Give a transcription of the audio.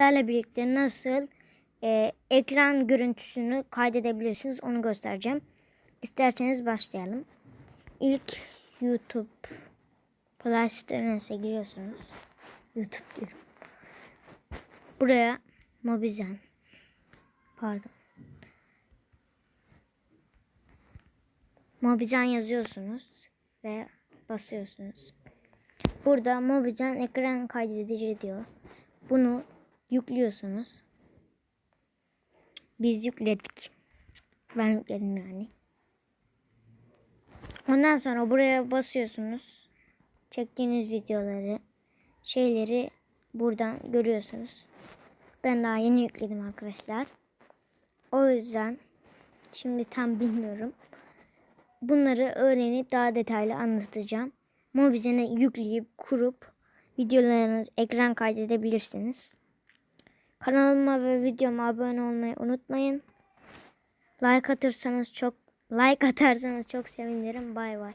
Sizlerle birlikte nasıl e, ekran görüntüsünü kaydedebilirsiniz onu göstereceğim. İsterseniz başlayalım. İlk YouTube Play Store'una giriyorsunuz. YouTube diyorum. Buraya Mobizen pardon. Mobizen yazıyorsunuz ve basıyorsunuz. Burada Mobizen ekran kaydedici diyor. Bunu yüklüyorsunuz. Biz yükledik. Ben yükledim yani. Ondan sonra buraya basıyorsunuz. Çektiğiniz videoları, şeyleri buradan görüyorsunuz. Ben daha yeni yükledim arkadaşlar. O yüzden şimdi tam bilmiyorum. Bunları öğrenip daha detaylı anlatacağım. Mobizen'e yükleyip kurup videolarınız ekran kaydedebilirsiniz. Kanalıma ve videoma abone olmayı unutmayın. Like atarsanız çok like atarsanız çok sevinirim. Bay bay.